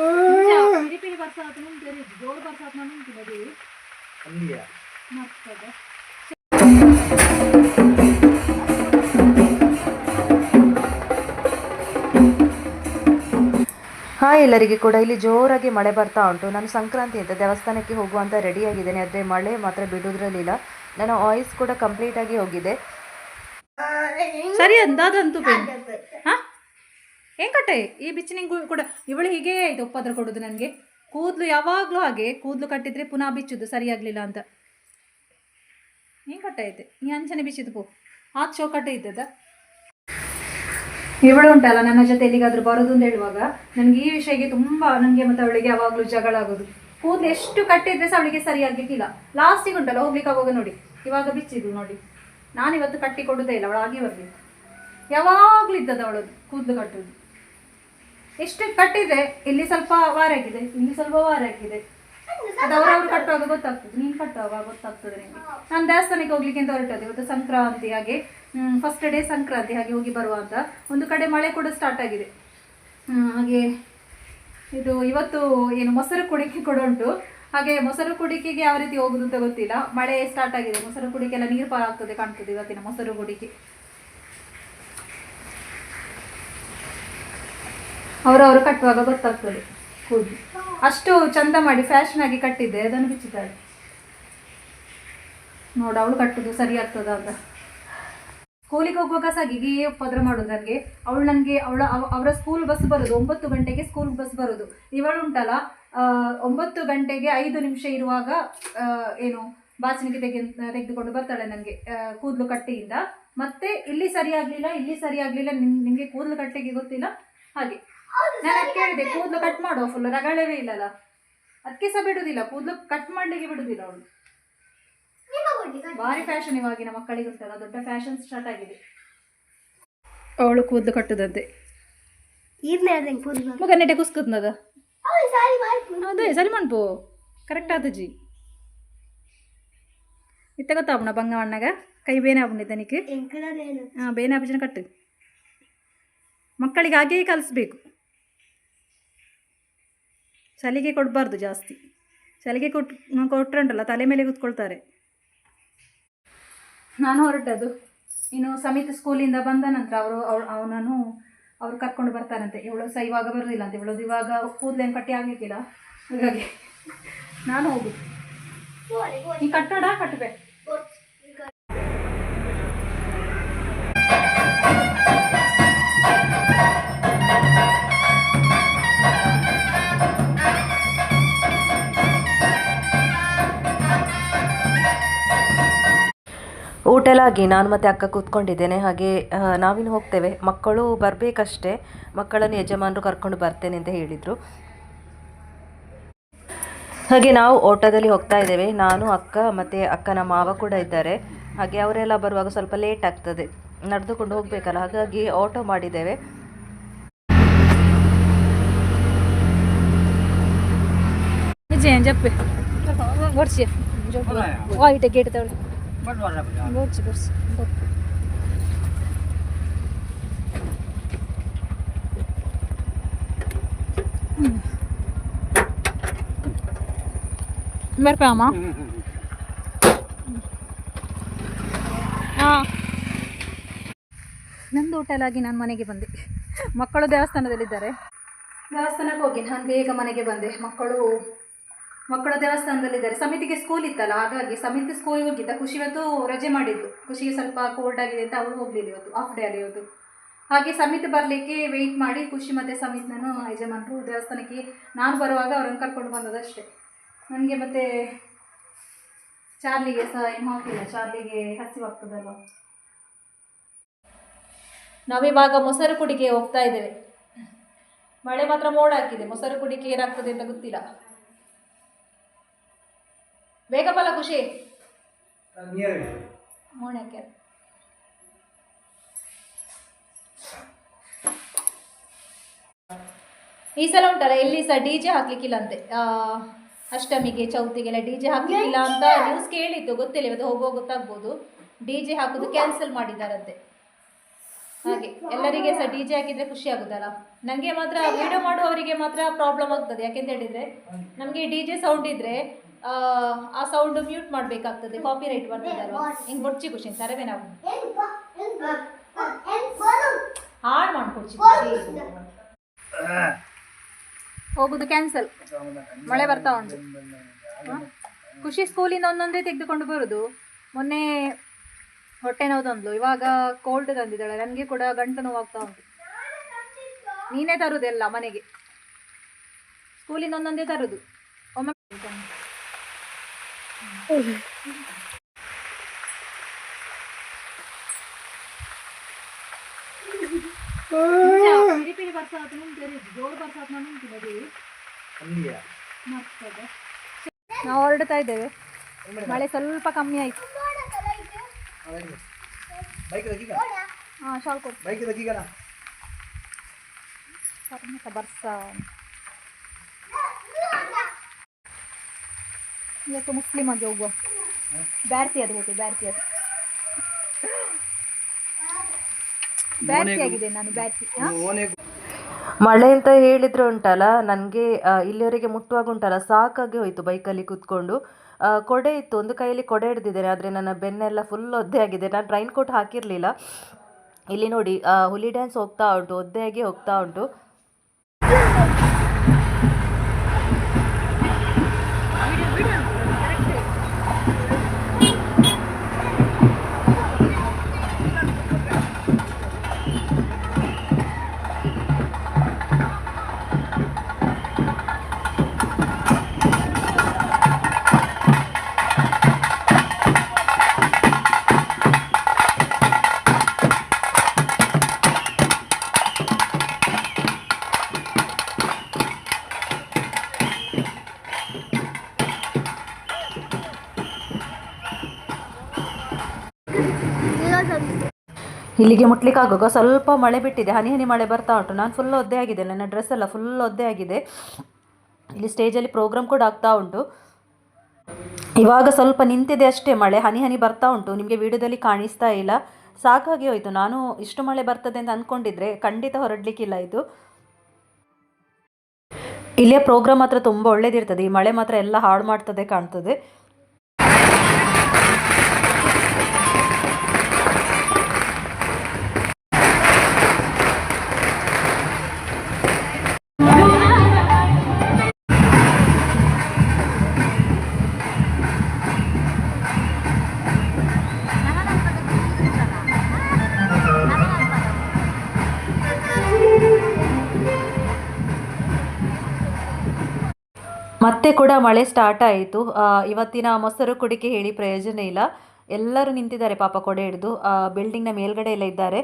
ಪಿರಿ ಪಿರಿ ಬರ್ಸಾತ ನಿಂತಿರಿ ಜೋಡು ಬರ್ಸಾತ ನಿಂತಿಲ್ಲ ದೇವಿ ಅಲ್ಲಿಯ ಮಸ್ತದ ಹಾಯ್ ಎಲ್ಲರಿಗೆ ಕೂಡ ಇಲ್ಲಿ ಜೋರಾಗಿ ಮಳೆ ಬರ್ತಾ ಉಂಟು. ನಾನು ಸಂಕ್ರಾಂತಿ ಅಂತ ದೇವಸ್ಥಾನಕ್ಕೆ ಹೋಗುವಂತ ರೆಡಿಯಾಗಿದ್ದೇನೆ ಆದರೆ ಮಳೆ ಮಾತ್ರ ಬಿಡೋದ್ರಲ್ಲಿಲ್ಲ ನನ್ನ ವಾಯ್ಸ್ ಕೂಡ ಕಂಪ್ಲೀಟ್ ಆಗಿ ಹೋಗಿದೆ. ಸರಿ ಅಂದಾದಂತೂ ಹಾ? ಕಟ್ಟೆ? ಈ ಬಿಚ್ಚಿನಿಂಗ್ ಕೂಡ ಇವಳು ಹೀಗೆ ಆಯ್ತು ಒಪ್ಪಾದ್ರೆ ಕೊಡೋದು ನನಗೆ. ಕೂದಲು ಯಾವಾಗಲೂ ಹಾಗೆ, ಕೂದಲು ಕಟ್ಟಿದ್ರೆ ಪುನಃ ಬಿಚ್ಚುದು ಸರಿಯಾಗಲಿಲ್ಲ ಅಂತ. ಕಟ್ಟ ಐತೆ ನೀ ಅಂಚನೆ ಬಿಚ್ಚಿದ್ದು ಪೋ. ಆತ್ ಶೋ ಕಟ್ಟೆ ಇದ್ದದ ಇವಳು ಉಂಟಲ್ಲ, ನನ್ನ ಜೊತೆ ಎಲ್ಲಿಗಾದ್ರೂ ಬರೋದು ಅಂತ ಹೇಳುವಾಗ ನನಗೆ ಈ ವಿಷಯಕ್ಕೆ ತುಂಬಾ ನನಗೆ ಮತ್ತೆ ಅವಳಿಗೆ ಯಾವಾಗಲೂ ಜಗಳ ಆಗೋದು. ಕೂದಲು ಎಷ್ಟು ಕಟ್ಟಿದ್ರೆ ಸಹ ಅವಳಿಗೆ ಸರಿಯಾಗಲಿಕ್ಕಿಲ್ಲ ಲಾಸ್ಟಿಗೆ ಉಂಟಲ್ಲ, ಹೋಗ್ಲಿಕ್ಕೆ ಆಗುವಾಗ ನೋಡಿ. ಇವಾಗ ಬಿಚ್ಚಿದು ನೋಡಿ. ನಾನಿವತ್ತು ಕಟ್ಟಿ ಕೊಡುದೇ ಇಲ್ಲ, ಅವಳು ಆಗಿ ಬರ್ಬೇಕು. ಯಾವಾಗಲೂ ಇದ್ದದ ಅವಳದು, ಕೂದಲು ಕಟ್ಟುದು ಎಷ್ಟು ಕಟ್ಟಿದ್ರೆ ಇಲ್ಲಿ ಸ್ವಲ್ಪ ವಾರ ಆಗಿದೆ ಇಲ್ಲಿ ಸ್ವಲ್ಪ ವಾರ ಆಗಿದೆ ಅದು ಅವ್ರವ್ರು ಕಟ್ಟುವಾಗ ಗೊತ್ತಾಗ್ತದೆ. ನೀನು ಕಟ್ಟುವಾಗ ಗೊತ್ತಾಗ್ತದೆ ನಿಮಗೆ ನಾನು ದೇವಸ್ಥಾನಕ್ಕೆ ಹೋಗ್ಲಿಕ್ಕೆ ಅಂತ ಹೊರಟದ್ದು? ಇವತ್ತು ಸಂಕ್ರಾಂತಿ ಹಾಗೆ ಫಸ್ಟ್ ಡೇ ಸಂಕ್ರಾಂತಿ ಹಾಗೆ ಹೋಗಿ ಬರುವ ಅಂತ ಒಂದು ಕಡೆ ಮಳೆ ಕೂಡ ಸ್ಟಾರ್ಟ್ ಆಗಿದೆ. ಹಾಗೆ ಇದು ಇವತ್ತು ಏನು ಮೊಸರು ಕುಡಿಕೆ ಕೂಡ ಉಂಟು. ಹಾಗೆ ಮೊಸರು ಕುಡಿಕೆಗೆ ಯಾವ ರೀತಿ ಹೋಗುದು ಅಂತ ಗೊತ್ತಿಲ್ಲ. ಮಳೆ ಸ್ಟಾರ್ಟ್ ಆಗಿದೆ. ಮೊಸರು ಕುಡಿಕೆ ಎಲ್ಲ ನೀರು ಪಾರಾಗ್ತದೆ ಕಾಣ್ತದೆ ಇವತ್ತಿನ ಮೊಸರು ಕುಡಿಕೆ. ಅವರವರು ಕಟ್ಟುವಾಗ ಗೊತ್ತಾಗ್ತದೆ. ಕೂದಲು ಅಷ್ಟು ಚಂದ ಮಾಡಿ ಫ್ಯಾಷನ್ ಆಗಿ ಕಟ್ಟಿದ್ದೆ, ಅದನ್ನು ಬಿಚ್ಚಿದ್ದಾಳೆ ನೋಡು, ಅವಳು ಕಟ್ಟುದು ಸರಿ ಆಗ್ತದ ಅಂತ. ಸ್ಕೂಲಿಗೆ ಹೋಗುವಾಗ ಸಹ ಹೀಗೆ ಉಪದ್ರ ಮಾಡೋದು ನನಗೆ. ಅವಳು ನನಗೆ, ಅವಳ, ಅವ- ಅವರ ಸ್ಕೂಲ್ ಬಸ್ ಬರೋದು, ಒಂಬತ್ತು ಗಂಟೆಗೆ ಸ್ಕೂಲ್ ಬಸ್ ಬರೋದು. ಇವಳು ಉಂಟಲ್ಲ ಒಂಬತ್ತು ಗಂಟೆಗೆ ಐದು ನಿಮಿಷ ಇರುವಾಗ ಏನು ಬಾಚಣಿಗೆ ತೆಗೆ ತೆಗೆದುಕೊಂಡು ಬರ್ತಾಳೆ ನನಗೆ ಕೂದಲು ಕಟ್ಟೆಯಿಂದ. ಮತ್ತೆ, ಇಲ್ಲಿ ಸರಿಯಾಗಲಿಲ್ಲ ಇಲ್ಲಿ ಸರಿಯಾಗಲಿಲ್ಲ ನಿಮ್ ನಿಮಗೆ ಕೂದಲು ಕಟ್ಟೆಗೆ ಗೊತ್ತಿಲ್ಲ? ಹಾಗೆ. ನಾನು ಕೇಳಿದೆ ಕೂದಲು ಕಟ್ ಮಾಡುವ ಫುಲ್ ರಗಳವೇ ಇಲ್ಲಲ್ಲ. ಅದಕ್ಕೆ ಸಹ ಬಿಡುದಿಲ್ಲ ಕೂದಲು ಕಟ್ ಮಾಡ್ಲಿಕ್ಕೆ ಬಿಡುದಿಲ್ಲ ಅವಳು. ಭಾರಿ ಫ್ಯಾಷನ್ ಇವಾಗಿನ ಮಕ್ಕಳಿಗೆ ಉಂಟಲ್ಲ ದೊಡ್ಡ ಫ್ಯಾಷನ್ ಸ್ಟಾರ್ಟ್ ಆಗಿದೆ. ಅವಳು ಕೂದಲು ಕಟ್ಟುದಂತೆ ಮಗ ನೆಟೆ ಕುಸ್ಕುತ್ನದ ಅದೇ ಸರಿ ಮಾಡ್ಬು. ಕರೆಕ್ಟ್ ಆದಜಿ ಇತ್ತ ಗೊತ್ತಾವಣ ಬಂಗ ಅಣ್ಣಗ? ಕೈ ಬೇನೆ ಆಗ್ಬಿಟ್ಟಿದ್ದ ನಿಕ್ಕೆ ಹಾಂ ಬೇನೆ ಆಪಜನ ಕಟ್ಟು. ಮಕ್ಕಳಿಗೆ ಹಾಗೆಯೇ ಕಲಿಸ್ಬೇಕು. ಸಲಿಗೆ ಕೊಡಬಾರ್ದು ಜಾಸ್ತಿ. ಸಲಿಗೆ ಕೊಟ್ಟು ಕೊಟ್ಟರೆ ಉಂಟಲ್ಲ ತಲೆ ಮೇಲೆ ಕೂತ್ಕೊಳ್ತಾರೆ. ನಾನು ಹೊರಟದು ಇನ್ನು ಸಮಿತಿ ಸ್ಕೂಲಿಂದ ಬಂದ ನಂತರ ಅವರು, ಅವ್ರು, ಅವನನ್ನು ಅವ್ರು ಕರ್ಕೊಂಡು ಬರ್ತಾರಂತೆ ಇವಳು ಸಹ ಇವಾಗ ಬರೋದಿಲ್ಲ ಅಂತ. ಇವಳದು ಇವಾಗ ಕೂದಲೇನು ಕಟ್ಟಿ ಆಗಲಿಕ್ಕಿಲ್ಲ. ಹಾಗಾಗಿ ನಾನು ಹೋಗುದು. ಈ ಕಟ್ಟೋಡ ಕಟ್ಟಬೇಕು. ಊಟ ಆಗಿ ನಾನು ಮತ್ತೆ ಅಕ್ಕ ಕೂತ್ಕೊಂಡಿದ್ದೇನೆ. ಹಾಗೆ ನಾವಿನ್ನು ಹೋಗ್ತೇವೆ. ಮಕ್ಕಳು ಬರಬೇಕಷ್ಟೇ. ಮಕ್ಕಳನ್ನು ಯಜಮಾನರು ಕರ್ಕೊಂಡು ಬರ್ತೇನೆ ಅಂತ ಹೇಳಿದರು. ಹಾಗೆ ನಾವು ಓಟೋದಲ್ಲಿ ಹೋಗ್ತಾ ಇದ್ದೇವೆ. ನಾನು ಅಕ್ಕ ಮತ್ತು ಅಕ್ಕನ ಮಾವ ಕೂಡ ಇದ್ದಾರೆ. ಹಾಗೆ ಅವರೆಲ್ಲ ಬರುವಾಗ ಸ್ವಲ್ಪ ಲೇಟ್ ಆಗ್ತದೆ. ನಡೆದುಕೊಂಡು ಹೋಗಬೇಕಲ್ಲ ಹಾಗಾಗಿ ಆಟೋ ಮಾಡಿದ್ದೇವೆ. ಗೇಟ್ ತಗೊಳ್ಳಿ ಬರ್ಸಿ ಬರ್ಸಿ ಅಮ್ಮ ಹಾಂ. ನಂದು ಹೋಟೆಲ್ ಆಗಿ ನಾನು ಮನೆಗೆ ಬಂದೆ. ಮಕ್ಕಳು ದೇವಸ್ಥಾನದಲ್ಲಿದ್ದಾರೆ. ದೇವಸ್ಥಾನಕ್ಕೆ ಹೋಗಿ, ನಾನು ಬೇಗ ಮನೆಗೆ ಬಂದೆ. ಮಕ್ಕಳು ಮಕ್ಕಳು ದೇವಸ್ಥಾನದಲ್ಲಿದ್ದಾರೆ. ಸಮಿತಿಗೆ ಸ್ಕೂಲ್ ಇತ್ತಲ್ಲ, ಹಾಗಾಗಿ ಸಮಿತಿ ಸ್ಕೂಲ್ಗೆ ಹೋಗಿದ್ದ. ಖುಷಿ ಇವತ್ತು ರಜೆ ಮಾಡಿದ್ದು. ಖುಷಿಗೆ ಸ್ವಲ್ಪ ಕೋಲ್ಡ್ ಆಗಿದೆ ಅಂತ ಅವಳು ಹೋಗ್ಲಿಲ್ಲ ಇವತ್ತು ಆಫ್ ಡೇ ಅಲ್ಲಿ ಇವತ್ತು. ಹಾಗೆ ಸಮಿತಿ ಬರಲಿಕ್ಕೆ ವೆಯ್ಟ್ ಮಾಡಿ ಖುಷಿ ಮತ್ತು ಸಮಿತ್ ನಾನು ಯಜಮಾನರು ದೇವಸ್ಥಾನಕ್ಕೆ ನಾನು ಬರುವಾಗ ಅವ್ರನ್ನ ಕರ್ಕೊಂಡು ಬಂದದಷ್ಟೇ. ನನಗೆ ಮತ್ತೆ ಚಾರ್ಲಿಗೆ ಸಹ ಏನು ಹಾಕಿಲ್ಲ. ಚಾರ್ಲಿಗೆ ಹಸಿವಾಗ್ತದಲ್ವ ನಾವಿವಾಗ ಮೊಸರು ಕುಡಿಗೆ ಹೋಗ್ತಾ ಇದ್ದೇವೆ. ಮಳೆ ಮಾತ್ರ ಮೋಡ ಹಾಕಿದೆ. ಮೊಸರು ಕುಡಿಕೆ ಏನಾಗ್ತದೆ ಅಂತ ಗೊತ್ತಿಲ್ಲ. ಬೇಗ ಬಲ ಖುಷಿ. ಮೋಣಕ್ಕೆ ಈ ಸಲ ಉಂಟಲ್ಲ ಎಲ್ಲಿ ಸಹ ಡಿ ಜೆ ಹಾಕ್ಲಿಕ್ಕಿಲ್ಲ ಅಂತೆ ಅಷ್ಟಮಿಗೆ ಚೌತಿಗೆಲ್ಲ ಡಿ ಜೆ ಹಾಕ್ಲಿಕ್ಕಿಲ್ಲ ಅಂತ ನ್ಯೂಸ್ ಕೇಳಿತ್ತು ಗೊತ್ತಿಲ್ಲ ಇವತ್ತು ಹೋಗೋ ಗೊತ್ತಾಗ್ಬೋದು ಡಿ ಜೆ ಹಾಕೋದು ಕ್ಯಾನ್ಸಲ್ ಮಾಡಿದಾರಂತೆ ಹಾಗೆ ಎಲ್ಲರಿಗೆ ಸಹ ಡಿ ಜೆ ಹಾಕಿದ್ರೆ ಖುಷಿ ಆಗುದಲ್ಲ ನನಗೆ ಮಾತ್ರ ವಿಡಿಯೋ ಮಾಡುವವರಿಗೆ ಮಾತ್ರ ಪ್ರಾಬ್ಲಮ್ ಆಗ್ತದೆ ಯಾಕೆಂತ ಹೇಳಿದ್ರೆ ನಮಗೆ ಡಿ ಜೆ ಸೌಂಡ್ ಇದ್ರೆ ಆ, ಸೌಂಡ್ ಮ್ಯೂಟ್ ಮಾಡಬೇಕಾಗ್ತದೆ ಕಾಪಿ ರೈಟ್ ಬರ್ತದೆ ಅಲ್ವಾ ಹಿಂಗೆ ಬೊಡ್ಚಿ ಖುಷಿ ಸರವೇ ನಾವು. ಹಾಳು ಮಾಡ್ಕೊಡ್ಚಿ ಹೋಗುದು ಕ್ಯಾನ್ಸಲ್ ಮಳೆ ಬರ್ತಾ ಉಂಟು? ಖುಷಿ ಸ್ಕೂಲಿಂದ ಒಂದೊಂದೇ ತೆಗೆದುಕೊಂಡು ಬರುದು. ಮೊನ್ನೆ ಹೊಟ್ಟೆ ನೋವು ತಂದ್ಲು. ಇವಾಗ ಕೋಲ್ಡ್ ತಂದಿದ್ದಾಳೆ. ನನಗೆ ಕೂಡ ಗಂಟು ನೋವಾಗ್ತಾ ಉಂಟು. ನೀನೇ ತರುದೆಲ್ಲ ಮನೆಗೆ. ಸ್ಕೂಲಿಂದ ಒಂದೊಂದೇ ತರುದು. ಪಿರಿ ಬರ್ಸಾತ್ ನಿಂತಿರಿ ಜೋರು ಬರ್ಸಾತ್ ನಾನು ನಿಂತಿದೆ ನಾವು ಹೊರಡ್ತಾ ಇದ್ದೇವೆ ಮಳೆ ಸ್ವಲ್ಪ ಕಮ್ಮಿ ಆಯ್ತು ಬೈಕ್ ತೆಗೀಗ ಹಾಂ ಶಾಲ್ ಕೊಡು ಬೈಕ್ ತೆಗೀಗ ಪರ್ಮಿತ ಬರ್ಸ ಇವತ್ತು ಮುಸ್ಲಿಮ್ ಆಗಿ ಹೋಗುವ. ಬ್ಯಾರ್ತಿ ಅದು ಹೋಗಿ ಬ್ಯಾರ್ತಿ ಅದು. ಬ್ಯಾರ್ತಿ ಆಗಿದೆ ನಾನು ಬ್ಯಾರ್ತಿ. ಮಳೆ ಅಂತ ಹೇಳಿದ್ರೆ ಉಂಟಲ್ಲ ನನಗೆ ಇಲ್ಲಿವರೆಗೆ ಮುಟ್ಟುವಾಗ ಉಂಟಲ್ಲ ಸಾಕಾಗಿ ಹೋಯಿತು ಬೈಕಲ್ಲಿ ಕೂತ್ಕೊಂಡು. ಆ, ಕೊಡೆ ಇತ್ತು ಒಂದು ಕೈಯಲ್ಲಿ ಕೊಡೆ ಹಿಡ್ದಿದ್ದೇನೆ ಆದರೆ ನನ್ನ ಬೆನ್ನೆಲ್ಲ ಫುಲ್ ಒದ್ದೆ ಆಗಿದೆ. ನಾನು ರೈನ್ ಕೋಟ್ ಹಾಕಿರಲಿಲ್ಲ. ಇಲ್ಲಿ ನೋಡಿ ಹುಲಿ ಡ್ಯಾನ್ಸ್ ಹೋಗ್ತಾ ಉಂಟು ಒದ್ದೆಯಾಗಿ ಹೋಗ್ತಾ ಉಂಟು. ಇಲ್ಲಿಗೆ ಮುಟ್ಲಿಕ್ಕೆ ಆಗುವಾಗ ಸ್ವಲ್ಪ ಮಳೆ ಬಿಟ್ಟಿದೆ. ಹನಿ ಹನಿ ಮಳೆ ಬರ್ತಾ ಉಂಟು. ನಾನು ಫುಲ್ ಒದ್ದೆ ಆಗಿದೆ. ನನ್ನ ಡ್ರೆಸ್ ಎಲ್ಲ ಫುಲ್ ಒದ್ದೆ ಆಗಿದೆ. ಇಲ್ಲಿ ಸ್ಟೇಜಲ್ಲಿ ಪ್ರೋಗ್ರಾಮ್ ಕೂಡ ಆಗ್ತಾ ಉಂಟು. ಇವಾಗ ಸ್ವಲ್ಪ ನಿಂತಿದೆ ಅಷ್ಟೇ ಮಳೆ. ಹನಿ ಹನಿ ಬರ್ತಾ ಉಂಟು. ನಿಮಗೆ ವಿಡಿಯೋದಲ್ಲಿ ಕಾಣಿಸ್ತಾ ಇಲ್ಲ. ಸಾಕಾಗಿ ಹೋಯಿತು. ನಾನು ಇಷ್ಟು ಮಳೆ ಬರ್ತದೆ ಅಂತ ಅಂದ್ಕೊಂಡಿದ್ರೆ ಖಂಡಿತ ಹೊರಡಲಿಕ್ಕಿಲ್ಲ ಇದು. ಇಲ್ಲಿಯ ಪ್ರೋಗ್ರಾಮ್ ಮಾತ್ರ ತುಂಬ ಒಳ್ಳೇದಿರ್ತದೆ. ಈ ಮಳೆ ಮಾತ್ರ ಎಲ್ಲ ಹಾಳು ಮಾಡ್ತದೆ ಕಾಣ್ತದೆ. ಮತ್ತೆ ಕೂಡ ಮಳೆ ಸ್ಟಾರ್ಟ್ ಆಯಿತು. ಇವತ್ತಿನ ಮೊಸರು ಕುಡಿಕೆ ಹೇಳಿ ಪ್ರಯೋಜನ ಇಲ್ಲ. ಎಲ್ಲರೂ ನಿಂತಿದ್ದಾರೆ ಪಾಪ ಕೊಡೆ ಹಿಡಿದು. ಬಿಲ್ಡಿಂಗ್ನ ಮೇಲ್ಗಡೆ ಎಲ್ಲ ಇದ್ದಾರೆ.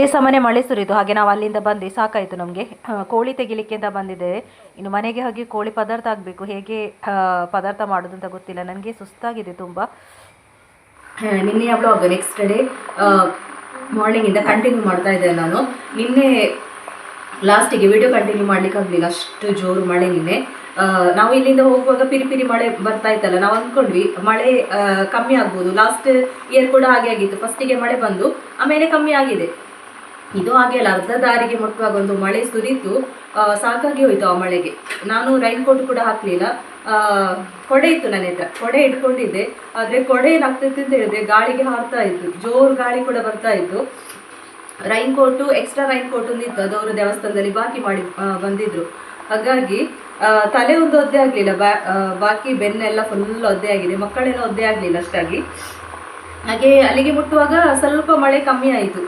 ಒಂದೇ ಸಮನೆ ಮಳೆ ಸುರಿದು, ಹಾಗೆ ನಾವು ಅಲ್ಲಿಂದ ಬಂದು ಸಾಕಾಯಿತು ನಮಗೆ. ಕೋಳಿ ತೆಗಿಲಿಕ್ಕೆ ಅಂತ ಬಂದಿದ್ದೇವೆ ಇನ್ನು ಮನೆಗೆ ಹೋಗಿ ಕೋಳಿ ಪದಾರ್ಥ ಆಗಬೇಕು. ಹೇಗೆ ಪದಾರ್ಥ ಮಾಡೋದು ಅಂತ ಗೊತ್ತಿಲ್ಲ. ನನಗೆ ಸುಸ್ತಾಗಿದೆ ತುಂಬ. ನಿನ್ನೆ ಬ್ಲಾಗ್ ನೆಕ್ಸ್ಟ್ ಡೇ ಮಾರ್ನಿಂಗಿಂದ ಕಂಟಿನ್ಯೂ ಮಾಡ್ತಾ ಇದ್ದೆ ನಾನು. ನಿನ್ನೆ ಲಾಸ್ಟಿಗೆ ವಿಡಿಯೋ ಕಂಟಿನ್ಯೂ ಮಾಡ್ಲಿಕ್ಕೆ ಆಗಲಿಲ್ಲ. ಅಷ್ಟು ಜೋರು ಮಳೆ ನಿನ್ನೆ. ನಾವು ಇಲ್ಲಿಂದ ಹೋಗುವಾಗ ಪಿರಿಪಿರಿ ಪಿರಿ ಮಳೆ ಬರ್ತಾ ಇತ್ತಲ್ಲ, ನಾವು ಅಂದ್ಕೊಂಡ್ವಿ ಮಳೆ ಕಮ್ಮಿ ಆಗ್ಬೋದು. ಲಾಸ್ಟ್ ಇಯರ್ ಕೂಡ ಹಾಗೆ ಆಗಿತ್ತು. ಫಸ್ಟಿಗೆ ಮಳೆ ಬಂದು, ಆಮೇಲೆ ಕಮ್ಮಿ ಆಗಿದೆ. ಇದು ಹಾಗೆ ಅಲ್ಲ ಅರ್ಧ ದಾರಿಗೆ ಮುಟ್ಟುವಾಗ ಒಂದು ಮಳೆ ಸುರಿತು ಸಾಕಾಗಿ ಹೋಯ್ತು ಆ ಮಳೆಗೆ. ನಾನು ರೈನ್ ಕೋಟ್ ಕೂಡ ಹಾಕಲಿಲ್ಲ. ಕೊಡೆ ಇತ್ತು ನನ್ನ ಹತ್ರ. ಕೊಡೆ ಇಟ್ಕೊಂಡಿದ್ದೆ. ಆದರೆ ಕೊಡೆ ಏನಾಗ್ತಿತ್ತು ಅಂತ ಹೇಳಿದ್ರೆ ಗಾಳಿಗೆ ಹಾರ್ತಾ ಇತ್ತು. ಜೋರು ಗಾಳಿ ಕೂಡ ಬರ್ತಾ ಇತ್ತು. Raincoat extra raincoat ಒಂದು ಇತ್ತು ಅದು ದೇವಸ್ಥಾನದಲ್ಲಿ ಬಾಕಿ ಮಾಡಿ ಬಂದಿದ್ರು. ಹಾಗಾಗಿ ತಲೆ ಒಂದು ಒದ್ದೆ ಆಗಲಿಲ್ಲ. ಬಾ ಬಾಕಿ ಬೆನ್ನೆಲ್ಲ ಫುಲ್ ಒದ್ದೆ ಆಗಿದೆ. ಮಕ್ಕಳೆಲ್ಲ ಒದ್ದೆ ಆಗಲಿಲ್ಲ ಅಷ್ಟಾಗಿ. ಹಾಗೆ ಅಲ್ಲಿಗೆ ಮುಟ್ಟುವಾಗ ಸ್ವಲ್ಪ ಮಳೆ ಕಮ್ಮಿ ಆಯಿತು.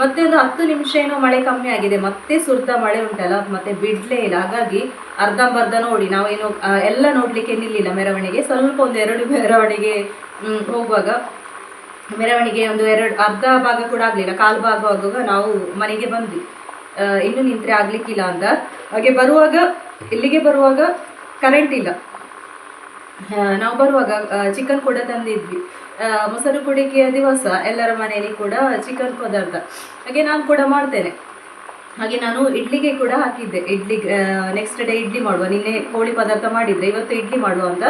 ಮತ್ತೆ ಒಂದು ಹತ್ತು ನಿಮಿಷ ಏನೋ ಮಳೆ ಕಮ್ಮಿ ಆಗಿದೆ, ಮತ್ತೆ ಸುರಿದ ಮಳೆ ಉಂಟಲ್ಲ, ಮತ್ತೆ ಬಿಡ್ಲೇ ಇಲ್ಲ ಹಾಗಾಗಿ ಅರ್ಧಂಬರ್ಧ ನೋಡಿ ನಾವೇನು ಎಲ್ಲ ನೋಡ್ಲಿಕ್ಕೆ ನಿಲ್ಲಿಲ್ಲ ಮೆರವಣಿಗೆ. ಸ್ವಲ್ಪ ಒಂದು ಎರಡು ಮೆರವಣಿಗೆ ಹೋಗುವಾಗ ಮೆರವಣಿಗೆ ಒಂದು ಎರಡು, ಅರ್ಧ ಭಾಗ ಕೂಡ ಆಗಲಿಲ್ಲ, ಕಾಲು ಭಾಗ ಆಗುವಾಗ ನಾವು ಮನೆಗೆ ಬಂದ್ವಿ. ಇನ್ನು ನಿಂತ್ರೆ ಆಗ್ಲಿಕ್ಕಿಲ್ಲ ಅಂತ ಹಾಗೆ ಬರುವಾಗ, ಇಲ್ಲಿಗೆ ಬರುವಾಗ ಕರೆಂಟ್ ಇಲ್ಲ. ನಾವು ಬರುವಾಗ ಚಿಕನ್ ಕೂಡ ತಂದಿದ್ವಿ. ಮೊಸರು ಕುಡಿಕೆಯ ದಿವಸ ಎಲ್ಲರ ಮನೆಯಲ್ಲಿ ಕೂಡ ಚಿಕನ್ ಪದಾರ್ಥ. ಹಾಗೆ ನಾನು ಕೂಡ ಮಾಡ್ತೇನೆ. ಹಾಗೆ ನಾನು ಇಡ್ಲಿಗೆ ಕೂಡ ಹಾಕಿದ್ದೆ. ಇಡ್ಲಿ ನೆಕ್ಸ್ಟ್ ಡೇ ಇಡ್ಲಿ ಮಾಡುವ. ನಿನ್ನೆ ಕೋಳಿ ಪದಾರ್ಥ ಮಾಡಿದ್ದೆ. ಇವತ್ತು ಇಡ್ಲಿ ಮಾಡುವ ಅಂತ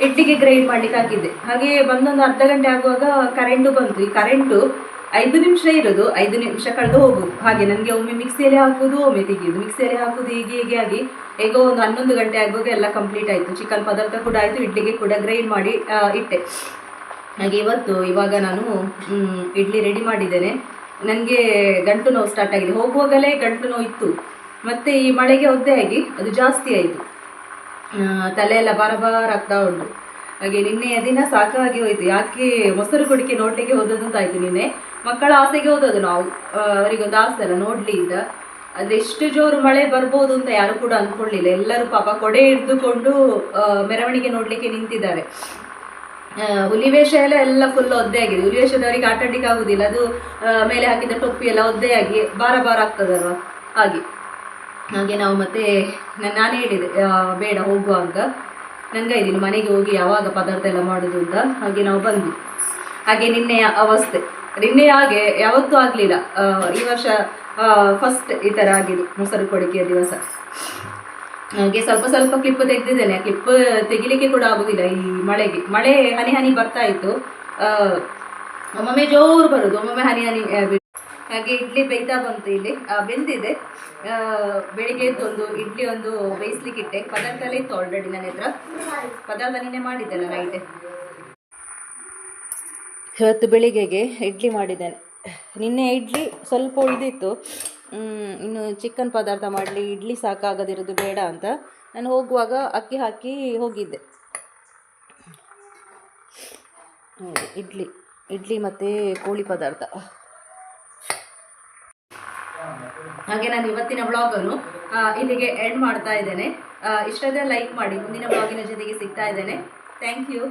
ಇಡ್ಲಿಗೆ ಗ್ರೈಂಡ್ ಮಾಡ್ಲಿಕ್ಕೆ ಹಾಕಿದ್ದೆ. ಹಾಗೆ ಬಂದೊಂದು ಅರ್ಧ ಗಂಟೆ ಆಗುವಾಗ ಕರೆಂಟು ಬಂತು. ಈ ಕರೆಂಟು ಐದು ನಿಮಿಷ ಇರೋದು. ಐದು ನಿಮಿಷ ಕಳೆದು ಹೋಗು. ಹಾಗೆ ನನಗೆ ಒಮ್ಮೆ ಮಿಕ್ಸಿಯಲ್ಲಿ ಹಾಕುದು ಒಮ್ಮೆ ತೆಗೆಯುದು ಮಿಕ್ಸಿಯಲ್ಲಿ ಹಾಕುದು ಹೀಗೆ ಹೀಗೆ ಆಗಿ ಹೇಗೋ ಒಂದು ಹನ್ನೊಂದು ಗಂಟೆ ಆಗುವಾಗ ಎಲ್ಲ ಕಂಪ್ಲೀಟ್ ಆಯಿತು. ಚಿಕನ್ ಪದಾರ್ಥ ಕೂಡ ಆಯಿತು. ಇಡ್ಲಿಗೆ ಕೂಡ ಗ್ರೈಂಡ್ ಮಾಡಿ ಇಟ್ಟೆ. ಹಾಗೆ ಇವತ್ತು ಇವಾಗ ನಾನು ಇಡ್ಲಿ ರೆಡಿ ಮಾಡಿದ್ದೇನೆ. ನನಗೆ ಗಂಟು ನೋವು ಸ್ಟಾರ್ಟ್ ಆಗಿದೆ. ಹೋಗುವಾಗಲೇ ಗಂಟು ನೋವು ಇತ್ತು. ಮತ್ತು ಈ ಮಳೆಗೆ ಒದ್ದೆ ಆಗಿ ಅದು ಜಾಸ್ತಿ ಆಯಿತು. ತಲೆಯೆಲ್ಲ ಬಾರಬಾರಾಗ್ತಾ ಉಂಟು. ಹಾಗೆ ನಿನ್ನೆಯ ದಿನ ಸಾಕಾಗಿ ಹೋಯಿತು. ಯಾಕೆ ಮೊಸರು ಕುಡಿಕೆ ಅಂತ ಆಯಿತು ನಿನ್ನೆ. ಮಕ್ಕಳ ಆಸೆಗೆ ಹೋದದ್ದು ನಾವು. ಅವರಿಗೊಂದು ಆಸೆ ಅಲ್ಲ ನೋಡಲಿ ಅಂತ ಆದರೆ ಎಷ್ಟು ಜೋರು ಮಳೆ ಬರ್ಬೋದು ಅಂತ ಯಾರು ಕೂಡ ಅಂದ್ಕೊಳ್ಳಿಲ್ಲ. ಎಲ್ಲರೂ ಪಾಪ ಕೊಡೆ ಹಿಡಿದುಕೊಂಡು ಮೆರವಣಿಗೆ ನೋಡಲಿಕ್ಕೆ ನಿಂತಿದ್ದಾರೆ. ಹುಲಿವೇಷ ಎಲ್ಲ ಎಲ್ಲ ಫುಲ್ ಒದ್ದೆ ಆಗಿದೆ. ಹುಲಿವೇಷದವರಿಗೆ ಆಟ ಆಡ್ಲಿಕ್ಕೆ ಆಗುದಿಲ್ಲ. ಅದು ಮೇಲೆ ಹಾಕಿದ ಟೊಪ್ಪಿ ಎಲ್ಲ ಒದ್ದೆಯಾಗಿ ಭಾರ ಭಾರ ಆಗ್ತದಲ್ವ? ಹಾಗೆ. ಹಾಗೆ ನಾವು ಮತ್ತೆ ನಾನು ಹೇಳಿದೆ ಬೇಡ ಹೋಗುವಾಗ ಅಂತ. ನಂಗೆ ಇದೀನಿ ಮನೆಗೆ ಹೋಗಿ ಯಾವಾಗ ಪದಾರ್ಥ ಎಲ್ಲ ಮಾಡೋದು ಅಂತ. ಹಾಗೆ ನಾವು ಬಂದ್ವಿ. ಹಾಗೆ ನಿನ್ನೆಯ ಅವಸ್ಥೆ. ನಿನ್ನೆ ಹಾಗೆ ಯಾವತ್ತೂ ಆಗಲಿಲ್ಲ. ಈ ವರ್ಷ ಫಸ್ಟ್ ಈ ಥರ ಆಗಿದೆ, ಮೊಸರು ಕೊಡಿಕೆಯ ದಿವಸ. ಹಾಗೆ ಸ್ವಲ್ಪ ಸ್ವಲ್ಪ ಕ್ಲಿಪ್ ತೆಗೆದಿದ್ದೇನೆ. ಕ್ಲಿಪ್ ತೆಗಿಲಿಕ್ಕೆ ಕೂಡ ಆಗುದಿಲ್ಲ ಈ ಮಳೆಗೆ. ಮಳೆ ಹನಿ ಹನಿ ಬರ್ತಾ ಇತ್ತು. ಒಮ್ಮೊಮ್ಮೆ ಜೋರು ಬರುದು. ಒಮ್ಮೊಮ್ಮೆ ಹನಿ ಹನಿ ಹಾಗೆ ಇಡ್ಲಿ ಬೇಯ್ತಾ ಬಂತು ಇಲ್ಲಿ. ಬೆಂದಿದೆ. ಬೆಳಿಗ್ಗೆ ಒಂದು ಇಡ್ಲಿ ಒಂದು ಬೇಯಿಸ್ಲಿಕ್ಕೆ ಇಟ್ಟೆ. ಪದಾರ್ಥ ಎಲ್ಲ ಇತ್ತು ಆಲ್ರೆಡಿ ನನ್ನ ಹತ್ರ. ಪದಾರ್ಥ ನಿನ್ನೆ ಮಾಡಿದ್ದೆಲ್ಲ ನೈಟೆ ಇವತ್ತು ಬೆಳಿಗ್ಗೆಗೆ ಇಡ್ಲಿ ಮಾಡಿದ್ದೇನೆ. ನಿನ್ನೆ ಇಡ್ಲಿ ಸ್ವಲ್ಪ ಉಳಿದಿತ್ತು. ಇನ್ನು ಚಿಕನ್ ಪದಾರ್ಥ ಮಾಡಲಿ, ಇಡ್ಲಿ ಸಾಕಾಗದಿರೋದು ಬೇಡ ಅಂತ ನಾನು ಹೋಗುವಾಗ ಅಕ್ಕಿ ಹಾಕಿ ಹೋಗಿದ್ದೆ. ಇಡ್ಲಿ ಇಡ್ಲಿ ಮತ್ತು ಕೋಳಿ ಪದಾರ್ಥ. ಹಾಗೆ ನಾನು ಇವತ್ತಿನ ಬ್ಲಾಗನ್ನು ಇಲ್ಲಿಗೆ ಎಂಡ್ ಮಾಡ್ತಾ ಇದ್ದೇನೆ. ಇಷ್ಟದ ಲೈಕ್ ಮಾಡಿ, ಮುಂದಿನ ಬ್ಲಾಗಿನ ಜೊತೆಗೆ ಸಿಗ್ತಾ ಇದ್ದೇನೆ. Thank you